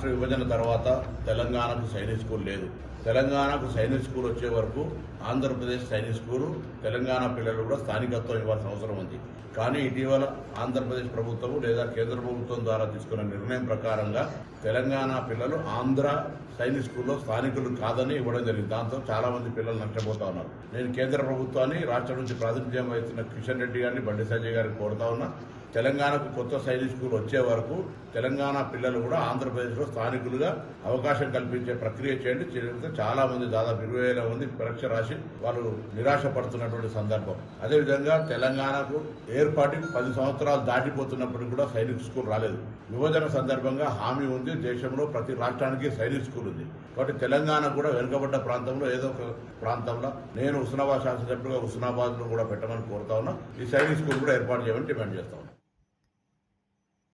రాష్ట్ర విభజన తర్వాత తెలంగాణకు సైనిక్ స్కూల్ లేదు. తెలంగాణకు సైనిక్ స్కూల్ వచ్చే వరకు ఆంధ్రప్రదేశ్ సైనిక్ స్కూల్ తెలంగాణ పిల్లలు కూడా స్థానికత్వం ఇవ్వాల్సిన అవసరం ఉంది. కానీ ఇటీవల ఆంధ్రప్రదేశ్ ప్రభుత్వం లేదా కేంద్ర ప్రభుత్వం ద్వారా తీసుకున్న నిర్ణయం ప్రకారంగా తెలంగాణ పిల్లలు ఆంధ్ర సైనిక్ స్కూల్లో స్థానికులు కాదని ఇవ్వడం జరిగింది. దాంతో చాలా మంది పిల్లలు నష్టపోతా ఉన్నారు. నేను కేంద్ర ప్రభుత్వాన్ని రాష్ట్రం నుంచి ప్రాతినిధ్యం వహిస్తున్న కిషన్ రెడ్డి గారిని బండి సంజయ్ గారిని కోరుతా ఉన్నా. తెలంగాణకు కొత్త సైనిక్ స్కూల్ వచ్చే వరకు తెలంగాణ పిల్లలు కూడా ఆంధ్రప్రదేశ్లో స్థానికులుగా అవకాశం కల్పించే ప్రక్రియ చేయండి. చేస్తే చాలా మంది దాదాపు ఇరవై వేల మంది పరీక్ష రాసి వాళ్ళు నిరాశ పడుతున్నటువంటి సందర్భం. అదేవిధంగా తెలంగాణకు ఏర్పాటు పది సంవత్సరాలు దాటిపోతున్నప్పటికీ కూడా సైనిక్ స్కూల్ రాలేదు. విభజన సందర్భంగా హామీ ఉంది. దేశంలో ప్రతి రాష్ట్రానికి సైనిక్ స్కూల్ ఉంది. కాబట్టి తెలంగాణ కూడా వెనుకబడ్డ ప్రాంతంలో ఏదో ఒక ప్రాంతంలో నేను హుస్నాబాద్ శాసనసభ్యుడిగా హుస్నాబాద్లో కూడా పెట్టమని కోరుతా ఉన్నా. ఈ సైనిక్ స్కూల్ కూడా ఏర్పాటు చేయమని డిమాండ్ చేస్తా